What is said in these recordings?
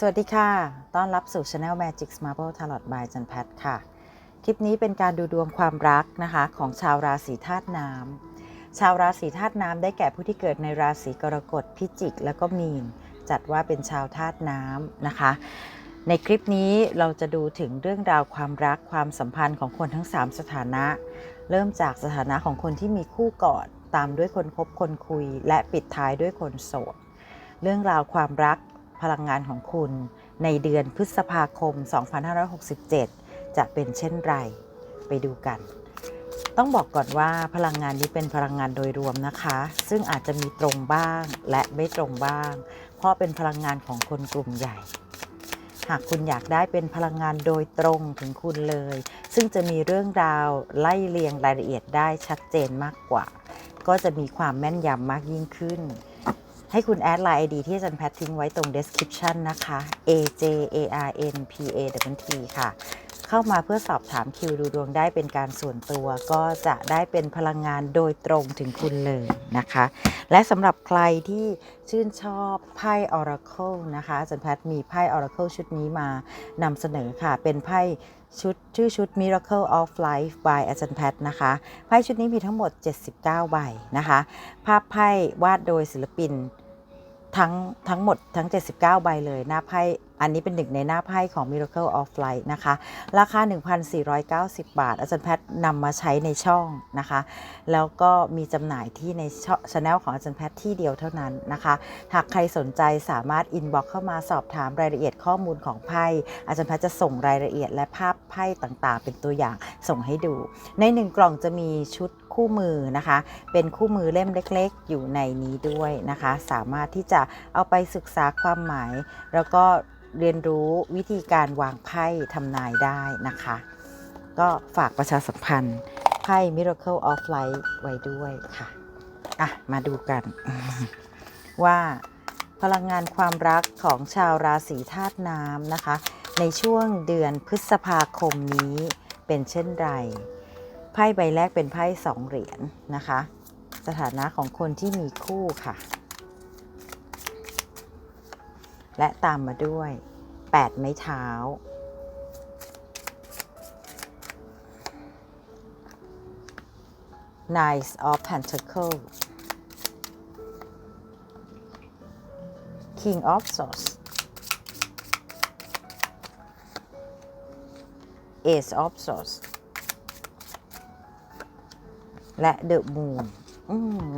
สวัสดีค่ะ ต้อนรับสู่ Channel Magic Marble Tarot by จันแพทค่ะ คลิปนี้เป็นการดูดวงความรักนะคะของชาวราศีธาตุน้ำ ชาวราศีธาตุน้ำได้แก่ผู้ที่เกิดในราศีกรกฎ พิจิก แล้วก็มีน จัดว่าเป็นชาวธาตุน้ำนะคะ ในคลิปนี้เราจะดูถึงเรื่องราวความรักความสัมพันธ์ของคนทั้ง 3 สถานะ เริ่มจากสถานะของคนที่มีคู่ก่อน ตามด้วยคนคบคนคุย และปิดท้ายด้วยคนโสดเรื่องราวความรัก พลังงานของคุณในเดือนพฤษภาคม 2567 จะเป็นเช่นไร ไปดูกัน ต้องบอกก่อนว่าพลังงานนี้เป็นพลังงานโดยรวมนะคะ ซึ่งอาจจะมีตรงบ้างและไม่ตรงบ้าง เพราะเป็นพลังงานของคนกลุ่มใหญ่ หากคุณอยากได้เป็นพลังงานโดยตรงถึงคุณเลย ซึ่งจะมีเรื่องราวไล่เรียงรายละเอียดได้ชัดเจนมากกว่า ก็จะมีความแม่นยำมากยิ่งขึ้น ให้คุณแอดไลน์ ID ที่อาจารย์แพททิ้งไว้ตรง description นะคะ A J A R N P A W T ค่ะ เข้ามาเพื่อสอบถามคิวดูดวงได้เป็นการส่วนตัว ก็จะได้เป็นพลังงานโดยตรงถึงคุณเลยนะคะ และสำหรับใครที่ชื่นชอบไพ่ Oracle นะคะอาจันแพทมีไพ่ Oracle ชุดนี้มานำเสนอค่ะ เป็นไพ่ชุดชื่อชุด Miracle of Life by อาจารย์แพทนะคะไพ่ชุดนี้มีทั้งหมด 79 ใบนะคะ ภาพไพ่วาดโดยศิลปิน ทั้งทั้งหมดทั้ง 79 ใบเลยหน้าไพ่อันนี้เป็นหนึ่งในหน้าไพ่ของ Miracle of Light นะคะ ราคา 1,490 บาท อาจารย์แพทย์นำมาใช้ในช่องนะคะ แล้วก็มีจำหน่ายที่ในช anel ของอาจารย์แพทย์ที่เดียวเท่านั้นนะคะ หากใครสนใจสามารถอินบ็อกเข้ามาสอบถามรายละเอียดข้อมูลของไพ่ อาจารย์แพทย์จะส่งรายละเอียดและภาพไพ่ต่างๆ เป็นตัวอย่างส่งให้ดู ในหนึ่งกล่องจะมีชุด คู่มือนะคะ เป็นคู่มือเล่มเล็กๆ อยู่ในนี้ด้วยนะคะ สามารถที่จะเอาไปศึกษาความหมาย แล้วก็เรียนรู้วิธีการวางไพ่ทำนายได้นะคะ ก็ฝากประชาสัมพันธ์ไพ่ Miracle of Light ไว้ด้วยค่ะ อะ มาดูกันว่าพลังงานความรักของชาวราศีธาตุน้ำนะคะ ในช่วงเดือนพฤษภาคมนี้เป็นเช่นไร พ่ใบแรกเป็นไพ่สองเหรียญนะคะ สถานะของคนที่มีคู่ค่ะ และตามมาด้วย 8 ไม้เท้า Knights of Pentacles King of Swords Ace of Swords และเดอะม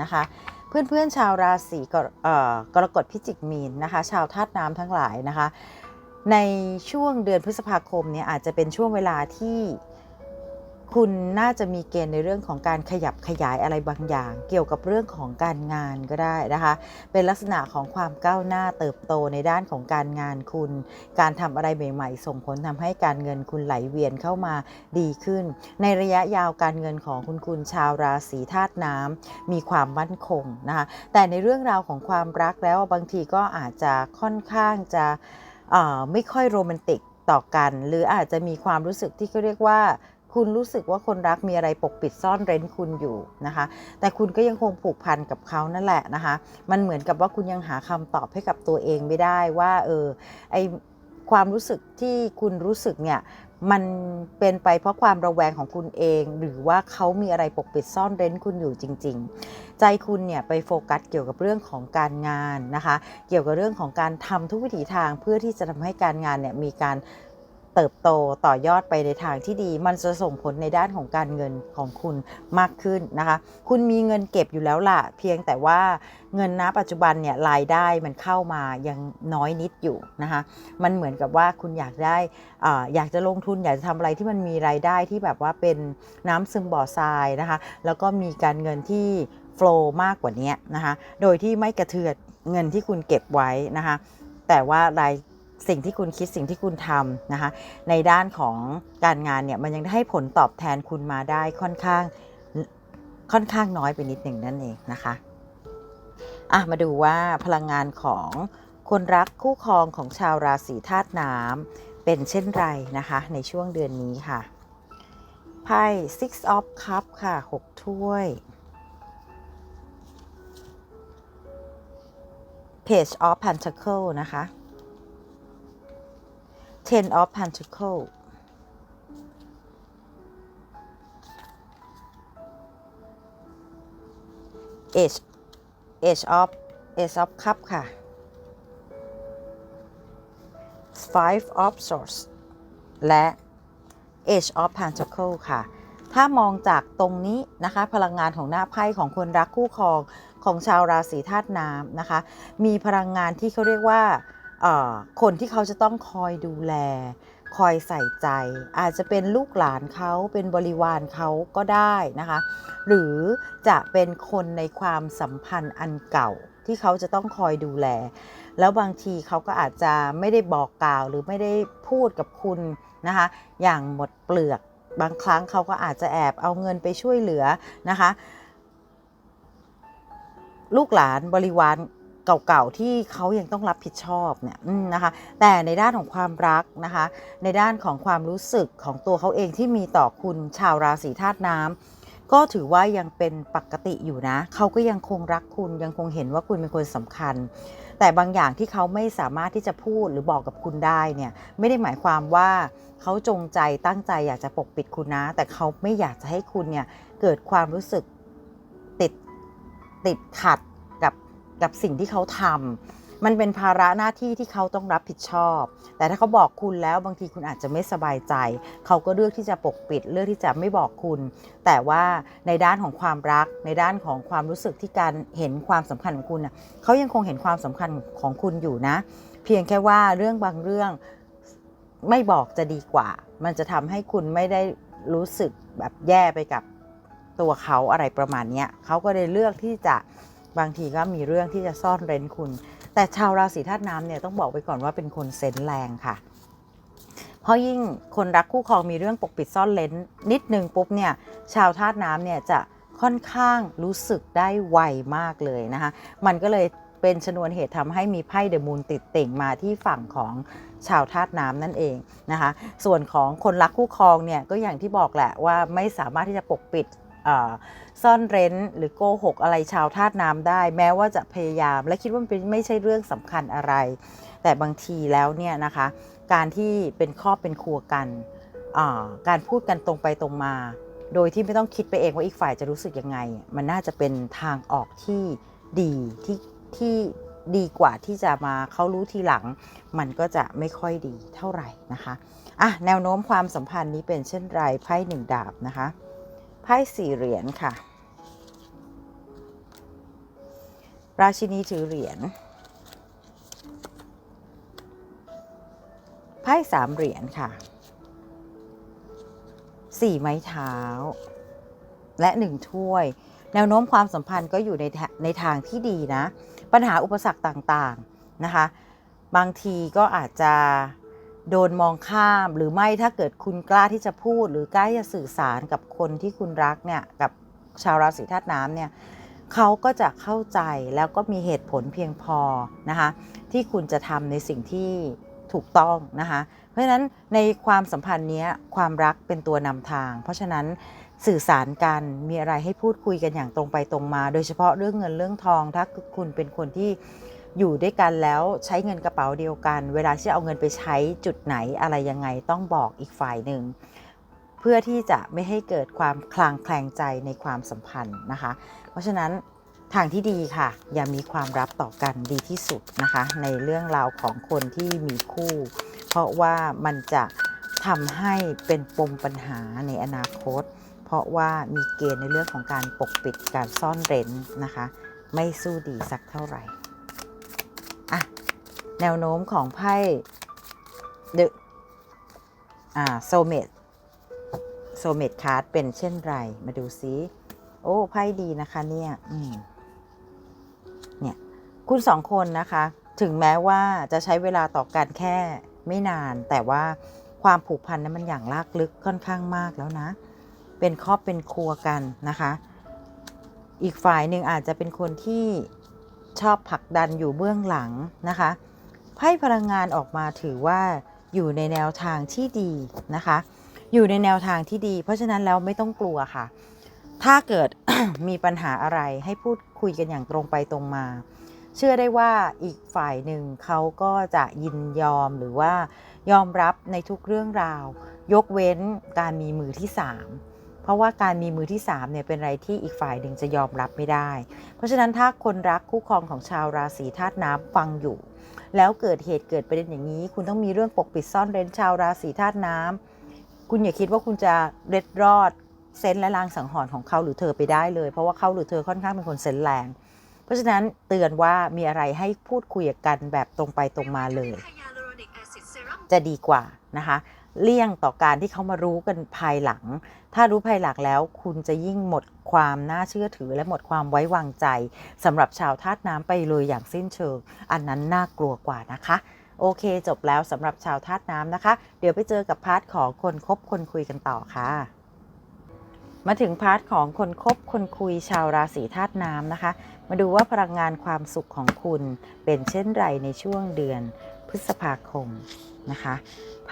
นะคะเพื่อนๆชาวราศีกรกฎพิจิกมีนนะคะ ชาวธาตุน้ำทั้งหลายนะคะ ในช่วงเดือนพฤษภาคมเนี่ยอาจจะเป็นช่วงเวลาที่ คุณน่าจะมีเกณฑ์ในเรื่องของการขยับขยายอะไรบางอย่าง เกี่ยวกับเรื่องของการงานก็ได้นะคะ เป็นลักษณะของความก้าวหน้าเติบโตในด้านของการงานคุณ การทำอะไรใหม่ๆ ส่งผลทำให้การเงินคุณไหลเวียนเข้ามาดีขึ้น ในระยะยาวการเงินของคุณคุณชาวราศีธาตุน้ำมีความมั่นคงนะคะแต่ในเรื่องราวของความรักแล้วบางทีก็อาจจะค่อนข้างจะไม่ค่อยโรแมนติกต่อกัน หรืออาจจะมีความรู้สึกที่เขาเรียกว่า คุณรู้สึกว่าคนรักมีอะไรปกปิดซ่อนเร้นคุณอยู่นะคะ แต่คุณก็ยังคงผูกพันกับเขานั่นแหละนะคะ มันเหมือนกับว่าคุณยังหาคำตอบให้กับตัวเองไม่ได้ว่าเออไอความรู้สึกที่คุณรู้สึกเนี่ยมันเป็นไปเพราะความระแวงของคุณเอง หรือว่าเขามีอะไรปกปิดซ่อนเร้นคุณอยู่จริง ๆ ใจคุณเนี่ยไปโฟกัสเกี่ยวกับเรื่องของการงานนะคะ เกี่ยวกับเรื่องของการทำทุกวิถีทางเพื่อที่จะทำให้การงานเนี่ยมีการ เติบโตต่อยอดไปในทางที่ดี มันจะส่งผลในด้านของการเงินของคุณมากขึ้นนะคะ คุณมีเงินเก็บอยู่แล้วล่ะ เพียงแต่ว่าเงินณปัจจุบันเนี่ยรายได้มันเข้ามายังน้อยนิดอยู่นะคะ มันเหมือนกับว่าคุณอยากได้อาอยากจะลงทุนอยากจะทำอะไรที่มันมีรายได้ที่แบบว่าเป็นน้ำซึมบ่อทรายนะคะ แล้วก็มีการเงินที่โฟล์มากกว่านี้นะคะ โดยที่ไม่กระเทือนเงินที่คุณเก็บไว้นะคะแต่ว่าราย สิ่งที่คุณคิดสิ่งที่คุณทำนะคะในด้านของการงานเนี่ยมันยังให้ผลตอบแทนคุณมาได้ค่อนข้างค่อนข้างน้อยไปนิดหนึ่งนั่นเองนะคะอะมาดูว่าพลังงานของคนรักคู่ครองของชาวราศีธาตุน้ำเป็นเช่นไรนะคะ ในช่วงเดือนนี้ค่ะไพ่ Six of Cup ค่ะ 6 ถ้วย Page of Pentacle นะคะ ten of pentacle Age Age of Age of Cup ค่ะ Five of Swords และ Age of Pentacle ค่ะ ถ้ามองจากตรงนี้นะคะ พลังงานของหน้าไพ่ของคนรักคู่ครองของชาวราศีธาตุน้ำนะคะ มีพลังงานที่เขาเรียกว่า คนที่เขาจะต้องคอยดูแล คอยใส่ใจ อาจจะเป็นลูกหลานเขาเป็นบริวารเขาก็ได้นะคะ หรือจะเป็นคนในความสัมพันธ์อันเก่าที่เขาจะต้องคอยดูแล แล้วบางทีเขาก็อาจจะไม่ได้บอกกล่าวหรือไม่ได้พูดกับคุณนะคะ อย่างหมดเปลือกบางครั้งเขาก็อาจจะแอบเอาเงินไปช่วยเหลือนะคะ ลูกหลานบริวาร เก่าๆที่เขายังต้องรับผิดชอบเนี่ยนะคะแต่ในด้านของความรักนะคะในด้านของความรู้สึกของตัวเขาเองที่มีต่อคุณชาวราศีธาตุน้ำก็ถือว่ายังเป็นปกติอยู่นะ เขาก็ยังคงรักคุณยังคงเห็นว่าคุณเป็นคนสำคัญ แต่บางอย่างที่เขาไม่สามารถที่จะพูดหรือบอกกับคุณได้เนี่ยไม่ได้หมายความว่าเขาจงใจตั้งใจอยากจะปกปิดคุณนะ แต่เขาไม่อยากจะให้คุณเนี่ยเกิดความรู้สึกติดติดขัด กับสิ่งที่เขาทำมันเป็นภาระหน้าที่ที่เขาต้องรับผิดชอบ แต่ถ้าเขาบอกคุณแล้วบางทีคุณอาจจะไม่สบายใจ เขาก็เลือกที่จะปกปิด เลือกที่จะไม่บอกคุณ แต่ว่าในด้านของความรัก ในด้านของความรู้สึกที่การเห็นความสำคัญของคุณเขายังคงเห็นความสำคัญของคุณอยู่นะ เพียงแค่ว่าเรื่องบางเรื่องไม่บอกจะดีกว่า มันจะทำให้คุณไม่ได้รู้สึกแบบแย่ไปกับตัวเขาอะไรประมาณนี้เขาก็เลยเลือกที่จะ บางทีก็มีเรื่องที่จะซ่อนเร้นคุณ แต่ชาวราศีธาตุน้ำเนี่ยต้องบอกไปก่อนว่าเป็นคนเซนแรงค่ะ เพราะยิ่งคนรักคู่ครองมีเรื่องปกปิดซ่อนเลนนิดนึงปุ๊บเนี่ยชาวธาตุน้ำเนี่ยจะค่อนข้างรู้สึกได้ไวมากเลยนะคะ มันก็เลยเป็นชนวนเหตุทำให้มีไพ่เดอะมูนติดติ่งมาที่ฝั่งของชาวธาตุน้ำนั่นเองนะคะ ส่วนของคนรักคู่ครองเนี่ยก็อย่างที่บอกแหละว่าไม่สามารถที่จะปกปิด ซ่อนเร้นหรือโกหกอะไรชาวธาตุน้ำได้ แม้ว่าจะพยายาม และคิดว่ามันเป็นไม่ใช่เรื่องสำคัญอะไร แต่บางทีแล้วเนี่ยนะคะ การที่เป็นครอบเป็นครัวกัน การพูดกันตรงไปตรงมา โดยที่ไม่ต้องคิดไปเองว่าอีกฝ่ายจะรู้สึกยังไง มันน่าจะเป็นทางออกที่ดีที่ที่ดีกว่าที่จะมาเขารู้ทีหลัง มันก็จะไม่ค่อยดีเท่าไหร่นะคะอะแนวโน้มความสัมพันธ์นี้เป็นเช่นไรไพ่หนึ่งดาบนะคะ พ่สี่เหรียญค่ะ ราชินีถือเหรียญ ไพ่สามเหรียญค่ะ สี่ไม้เท้า และหนึ่งถ้วย แนวโน้มความสัมพันธ์ก็อยู่ในในทางที่ดีนะ ปัญหาอุปสรรคต่างๆนะคะ บางทีก็อาจจะ โดนมองข้ามหรือไม่ถ้าเกิดคุณกล้าที่จะพูด หรือกล้าที่จะสื่อสารกับคนที่คุณรักเนี่ยกับชาวราศีธาตุน้ำเนี่ยเขาก็จะเข้าใจแล้วก็มีเหตุผลเพียงพอนะคะที่คุณจะทำในสิ่งที่ถูกต้องนะคะเพราะฉะนั้นในความสัมพันธ์เนี้ยความรักเป็นตัวนำทาง เพราะฉะนั้นสื่อสารกันมีอะไรให้พูดคุยกันอย่างตรงไปตรงมา โดยเฉพาะเรื่องเงินเรื่องทอง ถ้าคุณเป็นคนที่ อยู่ด้วยกันแล้วใช้เงินกระเป๋าเดียวกัน เวลาที่เอาเงินไปใช้จุดไหนอะไรยังไงต้องบอกอีกฝ่ายหนึ่งเพื่อที่จะไม่ให้เกิดความคลางแคลงใจในความสัมพันธ์นะคะ เพราะฉะนั้นทางที่ดีค่ะ อย่ามีความรับต่อกันดีที่สุดนะคะ ในเรื่องราวของคนที่มีคู่ เพราะว่ามันจะทำให้เป็นปมปัญหาในอนาคต เพราะว่ามีเกณฑ์ในเรื่องของการปกปิดการซ่อนเร้นนะคะ ไม่สู้ดีสักเท่าไหร่ อะแนวโน้มของไพ่เดอ่าโซเมตโซเมตคาร์ดเป็นเช่นไร มาดูซิ โอ้ไพ่ดีนะคะเนี่ยอืมเนี่ย คุณสองคนนะคะ ถึงแม้ว่าจะใช้เวลาต่อกันแค่ไม่นาน แต่ว่าความผูกพันนั้นมันอย่างลากลึกค่อนข้างมากแล้วนะ เป็นครอบเป็นครัวกันนะคะ อีกฝ่ายหนึ่งอาจจะเป็นคนที่ ชอบผลักดันอยู่เบื้องหลังนะคะไพ่พลังงานออกมาถือว่าอยู่ในแนวทางที่ดีนะคะ อยู่ในแนวทางที่ดี เพราะฉะนั้นแล้วไม่ต้องกลัวค่ะ ถ้าเกิดมีปัญหาอะไรให้พูดคุยกันอย่างตรงไปตรงมา เชื่อได้ว่าอีกฝ่ายหนึ่งเขาก็จะยินยอมหรือว่ายอมรับในทุกเรื่องราว ยกเว้นการมีมือที่3 เพราะว่าการมีมือที่3เนี่ยเป็นอะไรที่อีกฝ่ายหนึ่งจะยอมรับไม่ได้ เพราะฉะนั้นถ้าคนรักคู่ครองของชาวราศีธาตุน้ำฟังอยู่ แล้วเกิดเหตุเกิดประเด็นอย่างนี้ คุณต้องมีเรื่องปกปิดซ่อนเร้นชาวราศีธาตุน้ำคุณอย่าคิดว่าคุณจะเร็ดรอดเซนและลางสังหรณ์ของเขาหรือเธอไปได้เลย เพราะว่าเขาหรือเธอค่อนข้างเป็นคนเซนแรง เพราะฉะนั้นเตือนว่ามีอะไรให้พูดคุยกันแบบตรงไปตรงมาเลย จะดีกว่านะคะ เลี่ยงต่อการที่เขามารู้กันภายหลัง ถ้ารู้ภายหลังแล้ว คุณจะยิ่งหมดความน่าเชื่อถือ และหมดความไว้วางใจสำหรับชาวธาตุน้ำไปเลยอย่างสิ้นเชิง อันนั้นน่ากลัวกว่านะคะ โอเค จบแล้วสำหรับชาวธาตุน้ำนะคะ เดี๋ยวไปเจอกับพาร์ทของคนคบคนคุยกันต่อค่ะ มาถึงพาร์ทของคนคบคนคุยชาวราศีธาตุน้ำนะคะ มาดูว่าพลังงานความสุขของคุณเป็นเช่นไรในช่วงเดือนพฤษภาคมนะคะ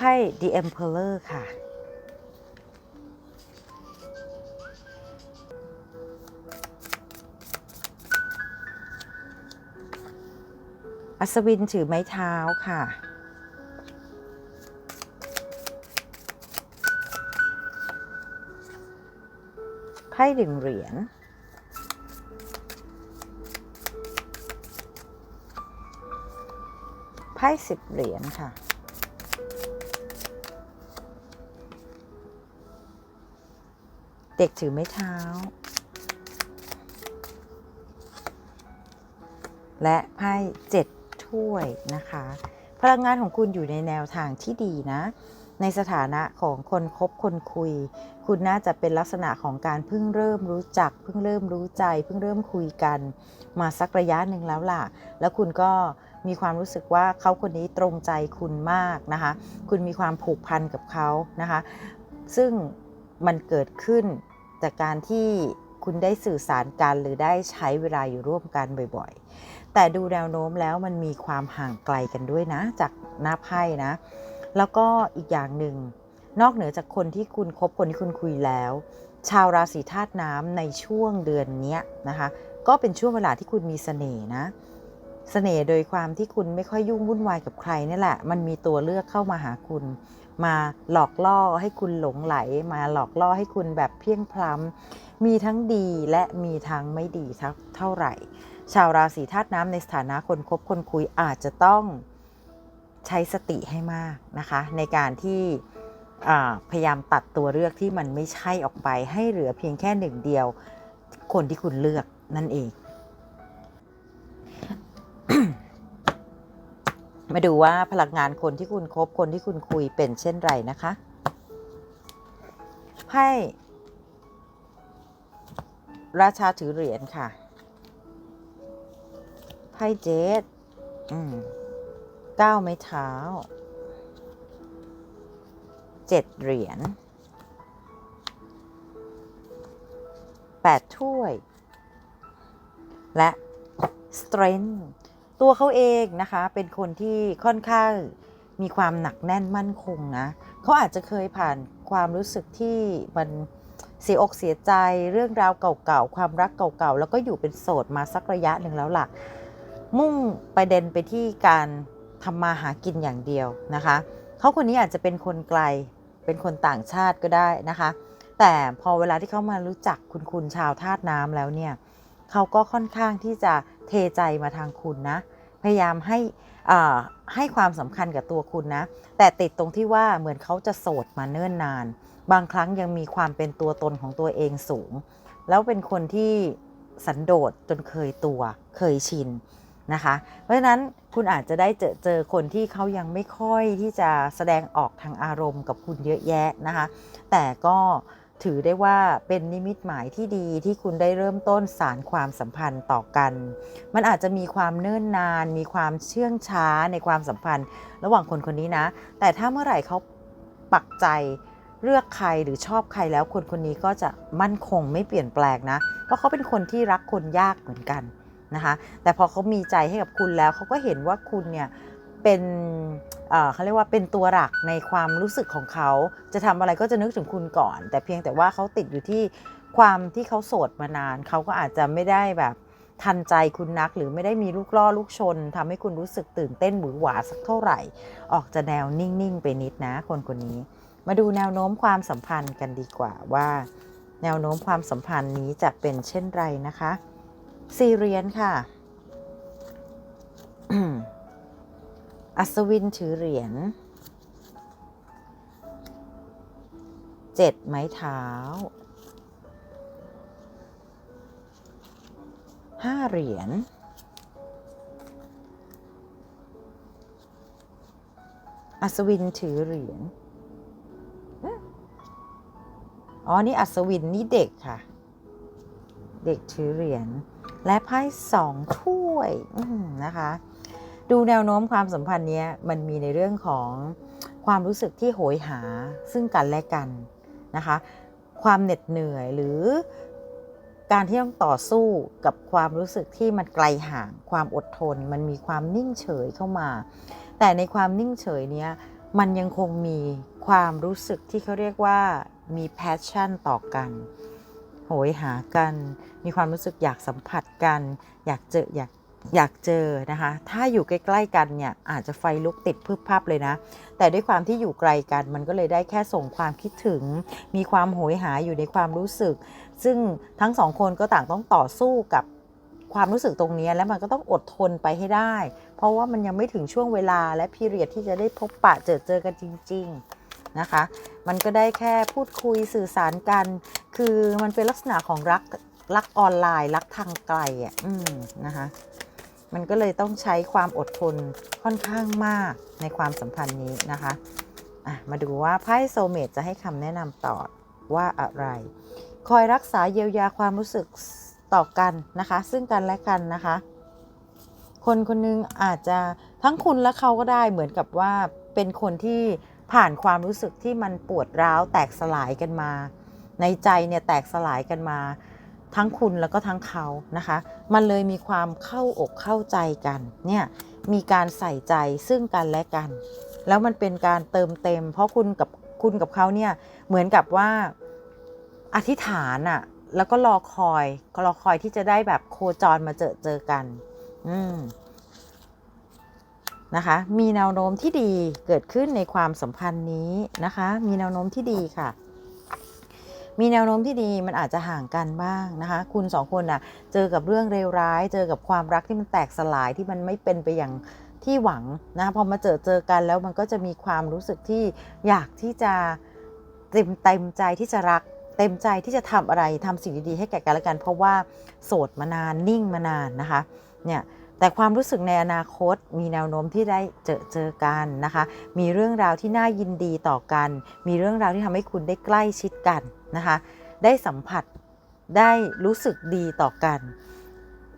ไพ่ The Emperor ค่ะ อัศวินถือไม้เท้าค่ะ ไพ่หนึ่งเหรียญไพ่สิบเหรียญค่ะ เด็กถือไม้เท้า และไพ่เจ็ดถ้วยนะคะ พลังงานของคุณอยู่ในแนวทางที่ดีนะ ในสถานะของคนคบคนคุย คุณน่าจะเป็นลักษณะของการเพิ่งเริ่มรู้จัก เพิ่งเริ่มรู้ใจ เพิ่งเริ่มคุยกัน มาสักระยะหนึ่งแล้วล่ะ แล้วคุณก็มีความรู้สึกว่าเขาคนนี้ตรงใจคุณมากนะคะ คุณมีความผูกพันกับเขานะคะ ซึ่งมันเกิดขึ้น จากการที่คุณได้สื่อสารกันหรือได้ใช้เวลาอยู่ร่วมกันบ่อยๆ แต่ดูแนวโน้มแล้วมันมีความห่างไกลกันด้วยนะ จากหน้าไพ่นะ แล้วก็อีกอย่างหนึ่งนอกเหนือจากคนที่คุณคบคนที่คุณคุยแล้ว ชาวราศีธาตุน้ำในช่วงเดือนนี้นะคะ ก็เป็นช่วงเวลาที่คุณมีเสน่ห์นะเสน่ห์โดยความที่คุณไม่ค่อยยุ่งวุ่นวายกับใครนี่แหละ มันมีตัวเลือกเข้ามาหาคุณ มาหลอกล่อให้คุณหลงไหล มาหลอกล่อให้คุณแบบเพียงพล้ำมีทั้งดีและมีทั้งไม่ดีเท่าไหร่ ชาวราศีธาตุน้ำในสถานะคนคบคนคุยอาจจะต้องใช้สติให้มากนะคะ ในการที่พยายามตัดตัวเลือกที่มันไม่ใช่ออกไปให้เหลือเพียงแค่หนึ่งเดียว คนที่คุณเลือกนั่นเอง มาดูว่าพลังงานคนที่คุณคบคนที่คุณคุยเป็นเช่นไรนะคะไพ่ราชาถือเหรียญค่ะไพ่เจดอืมเก้าไม้เท้าเจ็ดเหรียญแปดถ้วย และ strength ตัวเขาเองนะคะเป็นคนที่ค่อนข้างมีความหนักแน่นมั่นคงนะเขาอาจจะเคยผ่านความรู้สึกที่มันเสียอกเสียใจเรื่องราวเก่าๆความรักเก่าๆแล้วก็อยู่เป็นโสดมาสักระยะหนึ่งแล้วล่ะ มุ่งประเด็นไปที่การทำมาหากินอย่างเดียวนะคะเขาคนนี้อาจจะเป็นคนไกลเป็นคนต่างชาติก็ได้นะคะ แต่พอเวลาที่เขามารู้จักคุณคุณชาวธาตุน้ำแล้วเนี่ยเขาก็ค่อนข้างที่จะ เทใจมาทางคุณนะ พยายามให้ให้ความสำคัญกับตัวคุณนะ แต่ติดตรงที่ว่าเหมือนเขาจะโสดมาเนิ่นนาน บางครั้งยังมีความเป็นตัวตนของตัวเองสูง แล้วเป็นคนที่สันโดษจนเคยตัวเคยชินนะคะ เพราะฉะนั้นคุณอาจจะได้เจอเจอคนที่เขายังไม่ค่อยที่จะแสดงออกทางอารมณ์กับคุณเยอะแยะนะคะ แต่ก็ ถือได้ว่าเป็นนิมิตหมายที่ดีที่คุณได้เริ่มต้นสารความสัมพันธ์ต่อกัน มันอาจจะมีความเนิ่นนาน มีความเชื่องช้าในความสัมพันธ์ ระหว่างคนคนนี้นะ แต่ถ้าเมื่อไหร่เขาปักใจเลือกใครหรือชอบใครแล้วคนคนนี้ก็จะมั่นคงไม่เปลี่ยนแปลงนะ เพราะเขาเป็นคนที่รักคนยากเหมือนกันนะคะ แต่พอเขามีใจให้กับคุณแล้วเขาก็เห็นว่าคุณเนี่ยเป็น เขาเรียกว่าเป็นตัวหลักในความรู้สึกของเขา จะทำอะไรก็จะนึกถึงคุณก่อน แต่เพียงแต่ว่าเขาติดอยู่ที่ความที่เขาโสดมานาน เขาก็อาจจะไม่ได้แบบทันใจคุณนัก หรือไม่ได้มีลูกล่อลูกชนทำให้คุณรู้สึกตื่นเต้นหวือหวาสักเท่าไหร่ ออกจะแนวนิ่งๆไปนิดนะ คนคนนี้ มาดูแนวโน้มความสัมพันธ์กันดีกว่าว่า แนวโน้มความสัมพันธ์นี้จะเป็นเช่นไรนะคะสี่เรียญค่ะ อัศวินถือเหรียญเจ็ดไม้เท้าห้าเหรียญอัศวินถือเหรียญ อ๋อ นี่อัศวินนี่เด็กค่ะ เด็กถือเหรียญ และไพ่สองถ้วยนะคะ ดูแนวโน้มความสัมพันธ์เนี้ยมันมีในเรื่องของความรู้สึกที่โหยหาซึ่งกันและกันนะคะ ความเหน็ดเหนื่อยหรือการที่ต้องต่อสู้กับความรู้สึกที่มันไกลห่างความอดทน มันมีความนิ่งเฉยเข้ามา แต่ในความนิ่งเฉยเนี้ยมันยังคงมีความรู้สึกที่เขาเรียกว่ามี passion ต่อกัน โหยหากัน มีความรู้สึกอยากสัมผัสกัน อยากเจออยาก อยากเจอนะคะ ถ้าอยู่ใกล้ๆกันเนี่ยอาจจะไฟลุกติดพึบพับเลยนะ แต่ด้วยความที่อยู่ไกลกัน มันก็เลยได้แค่ส่งความคิดถึง มีความโหยหาอยู่ในความรู้สึก ซึ่งทั้งสองคนก็ต่างต้องต่อสู้กับความรู้สึกตรงนี้แล้วมันก็ต้องอดทนไปให้ได้ เพราะว่ามันยังไม่ถึงช่วงเวลาและพีเรียดที่จะได้พบปะเจอเจอกันจริง ๆนะคะ มันก็ได้แค่พูดคุยสื่อสารกัน คือมันเป็นลักษณะของรักรักออนไลน์ รักทางไกลอะอืมนะคะ มันก็เลยต้องใช้ความอดทนค่อนข้างมากในความสัมพันธ์นี้นะคะะมาดูว่าไพ่โซเมตจะให้คำแนะนำต่อว่าอะไร คอยรักษาเยียวยาความรู้สึกต่อกันนะคะ ซึ่งกันและกันนะคะ คนคนหนึงอาจจะทั้งคุณและเขาก็ได้เหมือนกับว่าเป็นคนที่ผ่านความรู้สึกที่มันปวดร้าวแตกสลายกันมา ในใจเนี่ยแตกสลายกันมา ทั้งคุณแล้วก็ทั้งเขานะคะ มันเลยมีความเข้าอกเข้าใจกันเนี่ยมีการใส่ใจซึ่งกันและกัน แล้วมันเป็นการเติมเต็ม เพราะคุณกับคุณกับเขาเนี่ยเหมือนกับว่าอธิษฐานอะแล้วก็รอคอยรอคอยที่จะได้แบบโคจรมาเจอเจอกัน อืมนะคะ มีแนวโน้มที่ดีเกิดขึ้นในความสัมพันธ์นี้นะคะ มีแนวโน้มที่ดีค่ะ มีแนวโน้มที่ดีมันอาจจะห่างกันบ้างนะคะ คุณสองคนน่ะเจอกับเรื่องเลวร้าย เจอกับความรักที่มันแตกสลายที่มันไม่เป็นไปอย่างที่หวังนะพอมาเจอเจอกันแล้วมันก็จะมีความรู้สึกที่อยากที่จะเต็มเต็มใจที่จะรักเต็มใจที่จะทำอะไรทำสิ่งดีๆให้แก่กันและกัน เพราะว่าโสดมานานนิ่งมานานนะคะเนี่ยแต่ความรู้สึกในอนาคตมีแนวโน้มที่ได้เจอเจอกันนะคะ มีเรื่องราวที่น่ายินดีต่อกัน มีเรื่องราวที่ทำให้คุณได้ใกล้ชิดกัน นะคะ ได้สัมผัสได้รู้สึกดีต่อกัน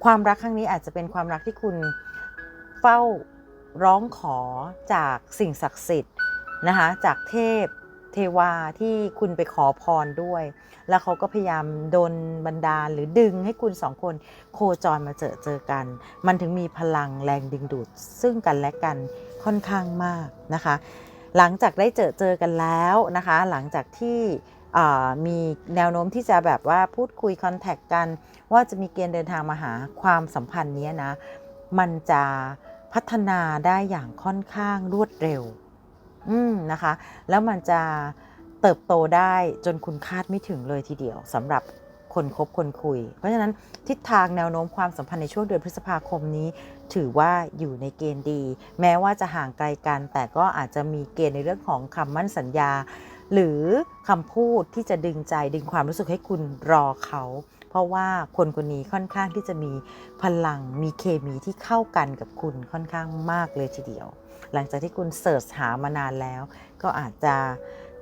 ความรักครั้งนี้อาจจะเป็นความรักที่คุณเฝ้าร้องขอจากสิ่งศักดิ์สิทธิ์นะคะจากเทพเทวาที่คุณไปขอพรด้วย แล้วเขาก็พยายามดนบันดาลหรือดึงให้คุณสองคนโคจรมาเจอเจอกัน มันถึงมีพลังแรงดึงดูด ซึ่งกันและกันค่อนข้างมากนะคะ หลังจากได้เจอเจอกันแล้วนะคะ หลังจากที่ มีแนวโน้มที่จะแบบว่าพูดคุยคอนแทคกัน ว่าจะมีเกณฑ์เดินทางมาหาความสัมพันธ์เนี้ยนะ มันจะพัฒนาได้อย่างค่อนข้างรวดเร็ว อืมนะคะ แล้วมันจะเติบโตได้จนคุณคาดไม่ถึงเลยทีเดียวสำหรับคนคบคนคุย เพราะฉะนั้นทิศทางแนวโน้มความสัมพันธ์ในช่วงเดือนพฤษภาคมนี้ ถือว่าอยู่ในเกณฑ์ดี แม้ว่าจะห่างไกลกัน แต่ก็อาจจะมีเกณฑ์ในเรื่องของคำมั่นสัญญา หรือคำพูดที่จะดึงใจดึงความรู้สึกให้คุณรอเขา เพราะว่าคนคนนี้ค่อนข้างที่จะมีพลังมีเคมีที่เข้ากันกับคุณค่อนข้างมากเลยทีเดียว หลังจากที่คุณเสิร์ชหามานานแล้ว ก็อาจจะ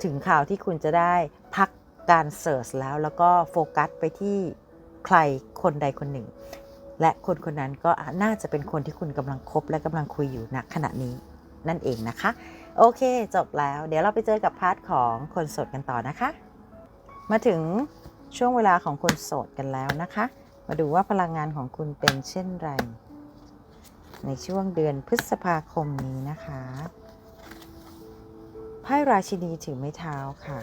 ถึงข่าวที่คุณจะได้พักการเสิร์ชแล้วแล้วก็โฟกัสไปที่ใครคนใดคนหนึ่ง และคนคนนั้นก็น่าจะเป็นคนที่คุณกำลังคบและกำลังคุยอยู่ณขณะนี้นั่นเองนะคะ โอเค จบแล้ว เดี๋ยวเราไปเจอกับพาร์ทของคนโสดกันต่อนะคะ มาถึงช่วงเวลาของคนโสดกันแล้วนะคะ มาดูว่าพลังงานของคุณเป็นเช่นไร ในช่วงเดือนพฤษภาคมนี้นะคะไพ่ราชินีถือไม้เท้าค่ะ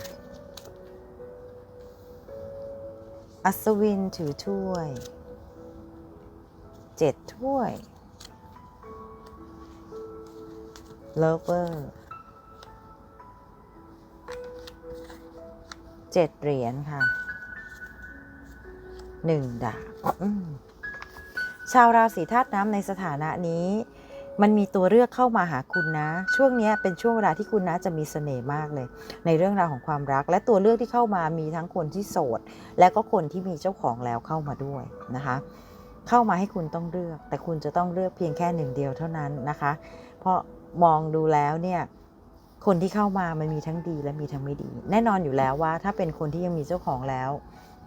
อัศวินถือถ้วยเจ็ดถ้วย lover เจ็ดเหรียญค่ะหนึ่งดาบชาวราศีธาตุน้ำในสถานะนี้ มันมีตัวเลือกเข้ามาหาคุณนะ ช่วงนี้เป็นช่วงเวลาที่คุณนะจะมีเสน่ห์มากเลย ในเรื่องราวของความรัก และตัวเลือกที่เข้ามามีทั้งคนที่โสด และก็คนที่มีเจ้าของแล้วเข้ามาด้วยนะคะเข้ามาให้คุณต้องเลือก แต่คุณจะต้องเลือกเพียงแค่หนึ่งเดียวเท่านั้นนะคะ เพราะมองดูแล้วเนี่ย คนที่เข้ามามันมีทั้งดีและมีทั้งไม่ดี แน่นอนอยู่แล้วว่า ถ้าเป็นคนที่ยังมีเจ้าของแล้ว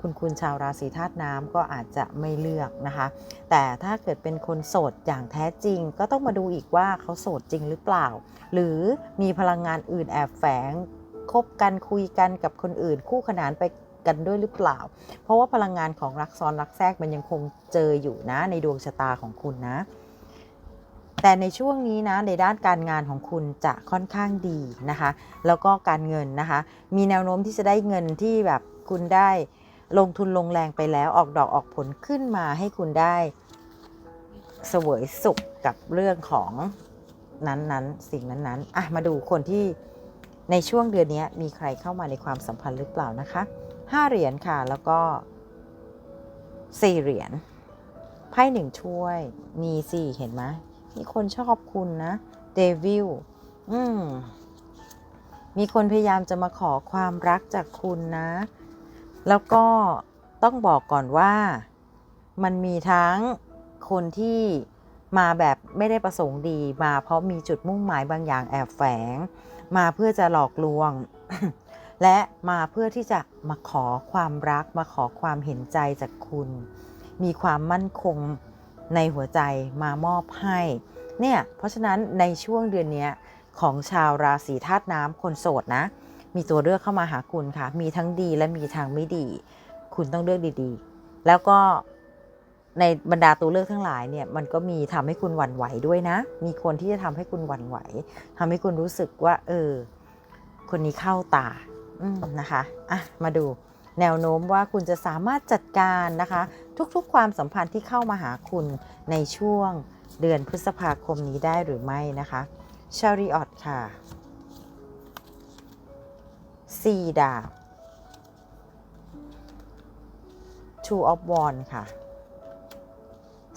คุณคุณชาวราศีธาตุน้ำก็อาจจะไม่เลือกนะคะ แต่ถ้าเกิดเป็นคนโสดอย่างแท้จริง ก็ต้องมาดูอีกว่าเขาโสดจริงหรือเปล่า หรือมีพลังงานอื่นแอบแฝงคบกันคุยกันกับคนอื่น คู่ขนานไปกันด้วยหรือเปล่า เพราะว่าพลังงานของรักซ้อนรักแทรกมันยังคงเจออยู่นะในดวงชะตาของคุณนะ แต่ในช่วงนี้นะในด้านการงานของคุณจะค่อนข้างดีนะคะ แล้วก็การเงินนะคะ มีแนวโน้มที่จะได้เงินที่แบบคุณได้ลงทุนลงแรงไปแล้วออกดอกออกผลขึ้นมาให้คุณได้เสวยสุขกับเรื่องของนั้นๆ สิ่งนั้นๆอะมาดูคนที่ในช่วงเดือนนี้มีใครเข้ามาในความสัมพันธ์หรือเปล่านะคะห้าเหรียญค่ะ แล้วก็สี่เหรียญไพ่หนึ่งถ้วยมีสี่เห็นไหม มีคนชอบคุณนะเดวิลอืมมีคนพยายามจะมาขอความรักจากคุณนะ แล้วก็ต้องบอกก่อนว่ามันมีทั้งคนที่มาแบบไม่ได้ประสงค์ดีมาเพราะมีจุดมุ่งหมายบางอย่างแอบแฝง มาเพื่อจะหลอกลวง และมาเพื่อที่จะมาขอความรักมาขอความเห็นใจจากคุณ มีความมั่นคง ในหัวใจมามอบให้เนี่ยเพราะฉะนั้นในช่วงเดือนนี้ของชาวราศีธาตุน้ำคนโสดนะ มีตัวเลือกเข้ามาหาคุณค่ะ มีทั้งดีและมีทางไม่ดี คุณต้องเลือกดีๆ แล้วก็ในบรรดาตัวเลือกทั้งหลายเนี่ยมันก็มีทำให้คุณหวั่นไหวด้วยนะ มีคนที่จะทำให้คุณหวั่นไหวทำให้คุณรู้สึกว่า เออ คนนี้เข้าตาอืนะคะอะมาดูแนวโน้มว่าคุณจะสามารถจัดการนะคะ ทุกๆ ความสัมพันธ์ที่เข้ามาหาคุณในช่วงเดือนพฤษภาคมนี้ได้หรือไม่นะคะชาริออตค่ะสี่ดาบ two of wand ค่ะ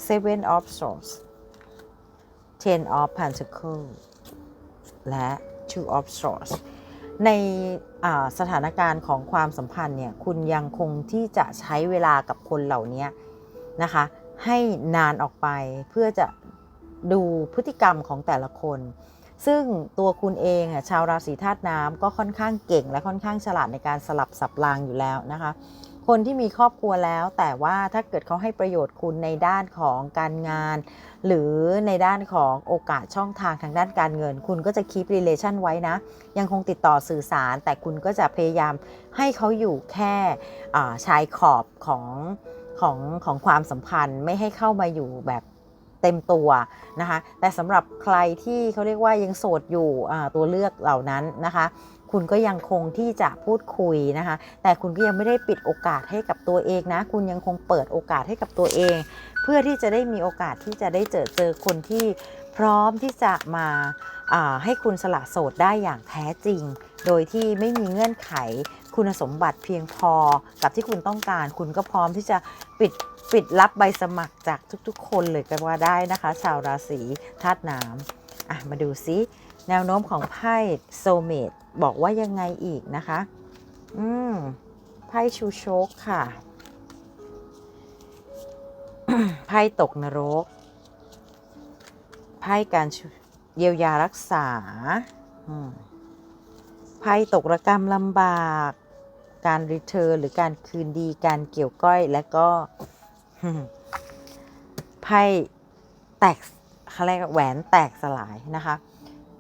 seven of swords ten of pentacles และ two of swords ในสถานการณ์ของความสัมพันธ์เนี่ยคุณยังคงที่จะใช้เวลากับคนเหล่านี้นะคะ ให้นานออกไปเพื่อจะดูพฤติกรรมของแต่ละคน ซึ่งตัวคุณเองอะชาวราศีธาตุน้ำก็ค่อนข้างเก่งและค่อนข้างฉลาดในการสลับสับรางอยู่แล้วนะคะ คนที่มีครอบครัวแล้ว แต่ว่าถ้าเกิดเขาให้ประโยชน์คุณในด้านของการงาน หรือในด้านของโอกาสช่องทางทางด้านการเงิน คุณก็จะคีป relation ไว้นะ ยังคงติดต่อสื่อสาร แต่คุณก็จะพยายามให้เขาอยู่แค่ชายขอบของของของความสัมพันธ์ไม่ให้เข้ามาอยู่แบบเต็มตัวนะคะ แต่สำหรับใครที่เขาเรียกว่ายังโสดอยู่ตัวเลือกเหล่านั้นนะคะ คุณก็ยังคงที่จะพูดคุยนะคะ แต่คุณก็ยังไม่ได้ปิดโอกาสให้กับตัวเองนะ คุณยังคงเปิดโอกาสให้กับตัวเอง เพื่อที่จะได้มีโอกาสที่จะได้เจอเจอคนที่พร้อมที่จะมาให้คุณสละโสดได้อย่างแท้จริง โดยที่ไม่มีเงื่อนไขคุณสมบัติเพียงพอกับที่คุณต้องการ คุณก็พร้อมที่จะปิดปิดรับใบสมัครจากทุกๆ คนเลยก็ว่าได้นะคะ ชาวราศีธาตุน้ำอะมาดูซิ แนวโน้มของไพ่โซเมตบอกว่ายังไงอีกนะคะ อืม ไพ่ชูโชกค่ะ ไพ่ตกนรก ไพ่การเยียวยารักษา ไพ่ตกระกรรมลำบาก การรีเทิร์นหรือการคืนดี การเกี่ยวก้อยและก็ไพ่แตกเขาเรียกแหวนแตกสลายนะคะ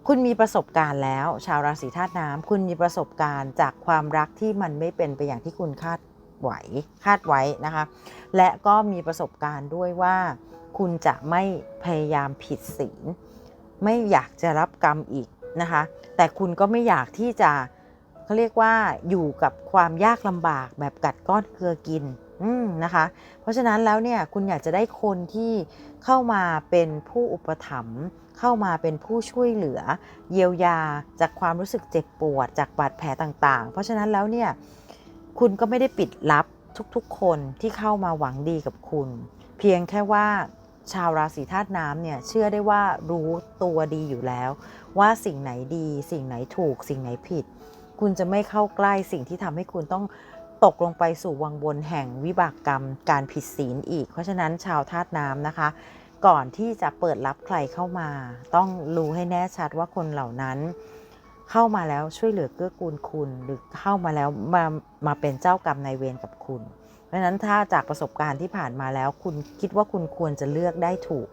คุณมีประสบการณ์แล้ว ชาวราศีธาตุน้ำคุณมีประสบการณ์จากความรักที่มันไม่เป็นไปอย่างที่คุณคาดไหวคาดไว้นะคะ และก็มีประสบการณ์ด้วยว่า คุณจะไม่พยายามผิดศีลไม่อยากจะรับกรรมอีกนะคะ แต่คุณก็ไม่อยากที่จะเขาเรียกว่าอยู่กับความยากลำบากแบบกัดก้อนเกลือกินนะคะ เพราะฉะนั้นแล้วเนี่ยคุณอยากจะได้คนที่เข้ามาเป็นผู้อุปถัมภ์ เข้ามาเป็นผู้ช่วยเหลือ เยียวยาจากความรู้สึกเจ็บปวด จากบาดแผลต่างๆ เพราะฉะนั้นแล้วเนี่ยคุณก็ไม่ได้ปิดลับทุกๆ คนที่เข้ามาหวังดีกับคุณ เพียงแค่ว่าชาวราศีธาตุน้ำเนี่ยเชื่อได้ว่ารู้ตัวดีอยู่แล้ว ว่าสิ่งไหนดี สิ่งไหนถูก สิ่งไหนผิด คุณจะไม่เข้าใกล้สิ่งที่ทำให้คุณต้องตกลงไปสู่วังวนแห่งวิบากกรรม การผิดศีลอีก เพราะฉะนั้นชาวธาตุน้ำนะคะ ก่อนที่จะเปิดรับใครเข้ามา ต้องรู้ให้แน่ชัดว่าคนเหล่านั้น เข้ามาแล้วช่วยเหลือเกื้อกูลคุณ หรือเข้ามาแล้วมามาเป็นเจ้ากรรมนายเวรกับคุณ เพราะฉะนั้นถ้าจากประสบการณ์ที่ผ่านมาแล้ว คุณคิดว่าคุณควรจะเลือกได้ถูก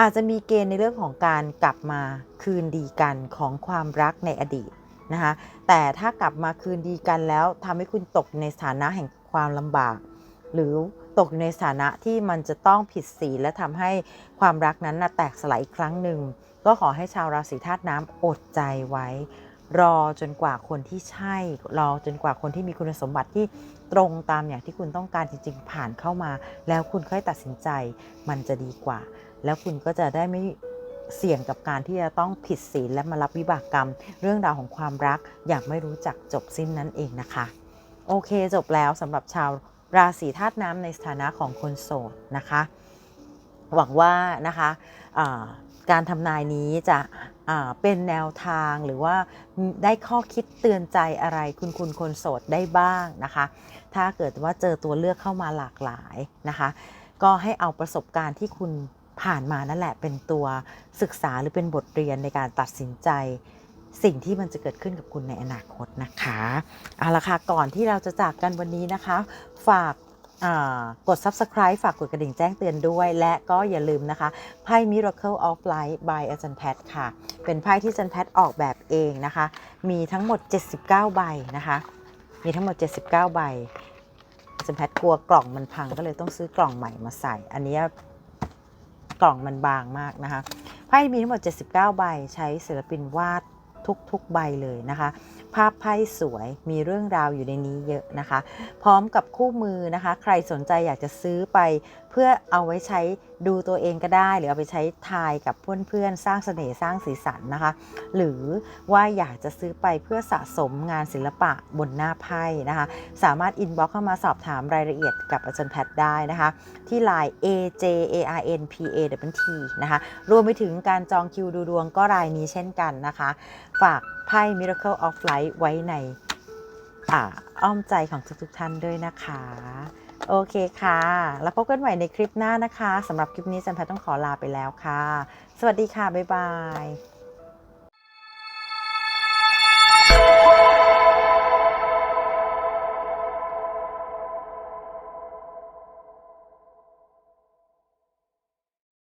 อาจจะมีเกณฑ์ในเรื่องของการกลับมาคืนดีกันของความรักในอดีตนะคะแต่ถ้ากลับมาคืนดีกันแล้วทำให้คุณตกในสถานะแห่งความลำบาก หรือ ตกอยู่ในสถานะที่มันจะต้องผิดศีลและทำให้ความรักนั้นนะแตกสลายอีกครั้งหนึ่ง ก็ขอให้ชาวราศีธาตุน้ำอดใจไว้ รอจนกว่าคนที่ใช่ รอจนกว่าคนที่มีคุณสมบัติที่ตรงตามอย่างที่คุณต้องการจริง ๆ ผ่านเข้ามา แล้วคุณค่อยตัดสินใจ มันจะดีกว่า แล้วคุณก็จะได้ไม่เสี่ยงกับการที่จะต้องผิดศีลและมารับวิบากกรรม เรื่องราวของความรักอย่างไม่รู้จักจบสิ้นนั่นเองนะคะ โอเคจบแล้วสำหรับชาว ราศีธาตุน้ำในสถานะของคนโสดนะคะ หวังว่านะคะการทำนายนี้จะเป็นแนวทางหรือว่าได้ข้อคิดเตือนใจอะไรคุณคุณคนโสดได้บ้างนะคะ ถ้าเกิดว่าเจอตัวเลือกเข้ามาหลากหลายนะคะ ก็ให้เอาประสบการณ์ที่คุณผ่านมานั่นแหละเป็นตัวศึกษาหรือเป็นบทเรียนในการตัดสินใจ สิ่งที่มันจะเกิดขึ้นกับคุณในอนาคตนะคะเอาละค่ะก่อนที่เราจะจากกันวันนี้นะคะ ฝากกด subscribe ฝากกดกระดิ่งแจ้งเตือนด้วย และก็อย่าลืมนะคะไพ่ Miracle of Light by อาจารย์แพทค่ะ เป็นไพ่ที่อาจารย์แพทออกแบบเองนะคะ มีทั้งหมด 79 ใบนะคะ มีทั้งหมด 79 ใบอาจารย์แพทกลัวกล่องมันพังก็เลยต้องซื้อกล่องใหม่มาใส่ อันนี้กล่องมันบางมากนะคะไพ่มีทั้งหมด 79 ใบใช้ศิลปินวาด ทุกๆใบเลยนะคะ ภาพไพ่สวยมีเรื่องราวอยู่ในนี้เยอะนะคะ พร้อมกับคู่มือนะคะ ใครสนใจอยากจะซื้อไป เพื่อเอาไว้ใช้ดูตัวเองก็ได้ หรือเอาไปใช้ทายกับเพื่อนๆ สร้างเสน่ห์สร้างสีสันนะคะ หรือว่าอยากจะซื้อไปเพื่อสะสมงานศิลปะบนหน้าไพ่นะคะ สามารถอินบ็อกเข้ามาสอบถามรายละเอียดกับอาจารย์แพทได้นะคะ ที่ Line A J A R N P A W T นะคะรวมไปถึงการจองคิวดูดวงก็รายนี้เช่นกันนะคะ ฝากไพ่ Miracle of Light ไว้ในอ้อมใจของทุกๆท่านด้วยนะคะ โอเคค่ะ แล้วพบกันใหม่ในคลิปหน้านะคะสำหรับคลิปนี้จันแพทย์ต้องขอลาไปแล้วค่ะ สวัสดีค่ะ บ๊ายบาย